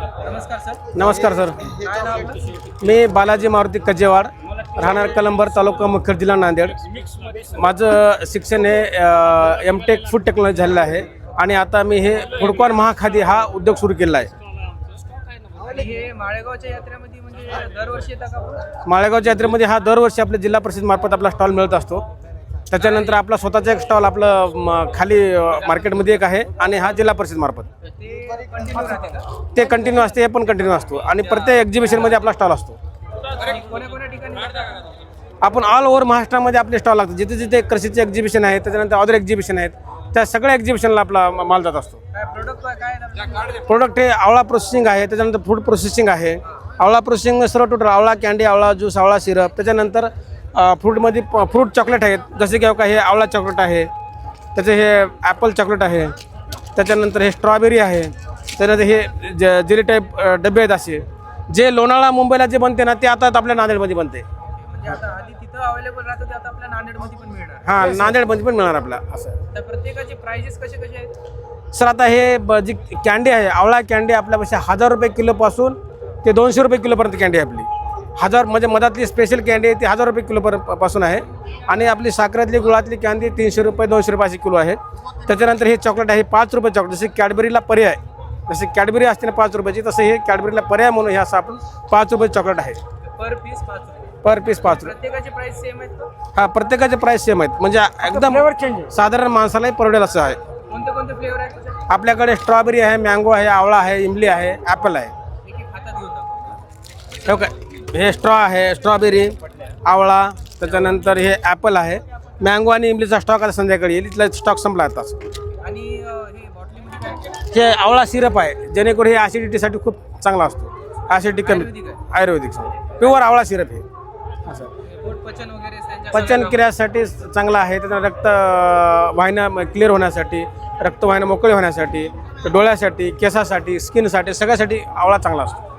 नमस्कार सर. नमस्कार सर. काय नाव आपलं मी बालाजी मारुती कजेवाड राहणार कलंबर तालुका मुखेड जिल्हा नांदेड. माझं शिक्षण हे एम टेक फूड टेक्नॉलॉजी झालेलं आहे आणि आता मी हे फुडकॉन महाखादी हा उद्योग सुरू केलेला आहे. आणि हे माळेगावच्या यात्रेमध्ये म्हणजे दरवर्षी येतात का आपण? माळेगावच्या यात्रेमध्ये हा दरवर्षी आपल्या जिल्हा परिषद मार्फत आपला स्टॉल मिळत असतो. त्याच्यानंतर आपला स्वतःचा एक स्टॉल आपलं म, खाली मार्केटमध्ये एक आहे आणि हा जिल्हा परिषद मार्फत. ते कंटिन्यू असते हे पण कंटिन्यू असतो. आणि प्रत्येक एक्झिबिशनमध्ये आपला स्टॉल असतो. आपण ऑल ओव्हर महाराष्ट्रामध्ये आपले स्टॉल लागतात. जिथे जिथे कृषीचे एक्झिबिशन आहे त्याच्यानंतर अदर एक्झिबिशन आहेत त्या सगळ्या एक्झिबिशनला आपला माल जात असतो. प्रोडक्ट हे आवळा प्रोसेसिंग आहे त्याच्यानंतर फूड प्रोसेसिंग आहे. आवळा प्रोसेसिंग सर्व टोटल आवळा कॅन्डी आवळा ज्यूस आवळा सिरप त्याच्यानंतर फ्रूटमध्ये प- फ्रूट चॉकलेट आहेत. जसे की का हे आवळा चॉकलेट आहे. त्याचे हे ॲपल चॉकलेट आहे. त्याच्यानंतर हे स्ट्रॉबेरी आहे. त्यानंतर हे ज जिरी टाईप डबे आहेत असे. जे लोणावळा मुंबईला जे बनते ना ते आता आपल्या नांदेडमध्ये बनते. म्हणजे आता आधी तिथं अवेलेबल राहतं ते आता आपल्या नांदेडमध्ये पण मिळणार. हां नांदेडमध्ये पण मिळणार आपला असं. तर प्रत्येकाचे प्राइजेस कसे कसे आहेत? सर आता हे जी कॅन्डी आहे आवळा कॅन्डी आपल्यापाशी हजार रुपये किलोपासून ते दोनशे रुपये किलोपर्यंत कॅन्डी आहे आपली. हजार म्हणजे मधातली स्पेशल कॅन्डी आहे ती हजार रुपये किलो पर- पासून आहे. आणि आपली साखरेतली गुळातली कॅन्डी तीनशे रुपये दोनशे रुपये अशी किलो आहे. त्याच्यानंतर हे चॉकलेट आहे पाच रुपये चॉकलेट जसे कॅडबरीला पर्याय जसे कॅडबरी असते ना पाच रुपयाची तसं हे कॅडबरीला पर्याय म्हणून हे असं आपण पाच रुपये चॉकलेट आहे. पर पीस पाच रुपये. पर पीस पाच रुपये. प्रत्येकाचे प्राइस सेम आहेत का? हा प्रत्येकाचे प्राईस सेम आहेत. म्हणजे एकदम साधारण माणसालाही परवडेल असं आहे. कोणते कोणते फ्लेवर आहेत त्याच्यात? आपल्याकडे स्ट्रॉबेरी आहे मँगो आहे आवळा आहे इमली आहे ॲपल आहे. घेऊन दाखव. हे हे स्ट्रॉ आहे स्ट्रॉबेरी आवळा त्याच्यानंतर हे ॲपल आहे. मँगो आणि इमलीचा स्टॉक आता संध्याकाळी येईल. इथला स्टॉक संपला अं, हे हे आवळा सिरप आहे. जेणेकरून हे ॲसिडिटीसाठी खूप चांगला असतो. ॲसिडिटी कमी. आयुर्वेदिक प्युअर आवळा सिरप आहे. असं पचन वगैरे त्यांच्या पचन क्रियासाठी चांगला आहे. त्याचा रक्त वाहिन्या क्लिअर होण्यासाठी रक्तवाहिन्या मोकळे होण्यासाठी डोळ्यासाठी केसासाठी स्किनसाठी सगळ्यासाठी आवळा चांगला असतो.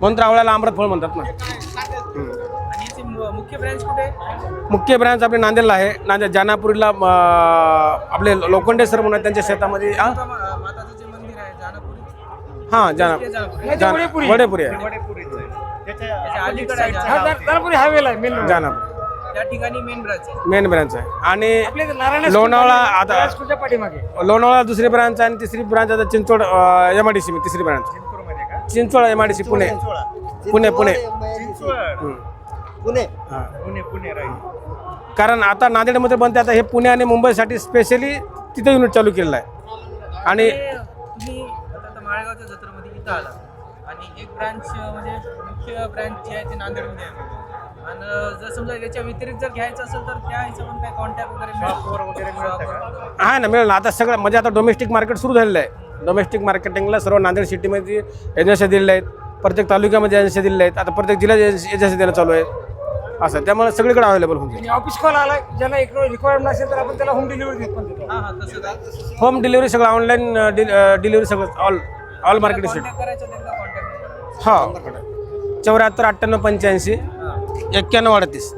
म्हणून तर आवळ्याला अमृत फळ म्हणतात ना. आणि याचे मु- मुख्य ब्रँच कुठे? आहे? मुख्य ब्रांच आपले नांदेडला आहे. नांदेड जानापुरीला आपले लोखंडे सर म्हणून आहेत, त्यांच्या शेतामध्ये. हां आता मा- माताचं जे मंदिर आहे जानापुरी? हां जाना जानापुरी? जान- वडेपुरी. आहे. त्याच्या अलीकडे आहे. जानापुरी. जानापुरी. त्या ठिकाणी मेन ब्रांच आहे. मेन ब्रांच आहे. आणि लोणावळा आता लोणावळा दुसरी ब्रांच आहे आणि तिसरी ब्रांच आता Chinchwad M I D C तिसरी branch Chinchwad M I D C Pune Pune. Pune हम्म. पुणे. हां. कारण आता नांदेडमध्ये बनते आता हे पुणे आणि मुंबईसाठी स्पेशली तिथे युनिट चालू केलेलं आहे. आणि ते तुम्ही आता आता माळेगावच्या जत्रेमध्ये इथं आला. आणि एक ब्रांच म्हणजे मुख्य ब्रांच जी आहे ते नांदेडमध्ये आहे. आणि जर समजा याच्या व्यतिरिक्त जर घ्यायचं असेल तर त्या हिशोबाने काय कॉन्टॅक्ट वगैरे शॉपवर वगैरे मिळतं आहे ना मिळेल ना. आता सगळं म्हणजे आता डोमेस्टिक मार्केट सुरू झालेलं आहे. डोमेस्टिक मार्केटिंगला सर्व नांदेड सिटीमध्ये एजन्सी दिलेल्या आहेत. प्रत्येक तालुक्यामध्ये एजन्सी दिलेल्या आहेत. आता प्रत्येक जिल्ह्यात एजन्सी देणं चालू आहे. असं त्यामुळे सगळीकडे अवेलेबल होऊन जाईल. आणि ऑफिस कॉल आला ज्याला एक रिक्वायरमेंट असेल तर आपण त्याला होम डिलिव्हरी देत पण हां हां होम डिलिव्हरी सगळं ऑनलाईन डिलिव्हरी सगळं ऑल ऑल मार्केट हा. चौऱ्याहत्तर अठ्ठ्याण्णव पंच्याऐंशी एक्क्याण्णव अडतीस.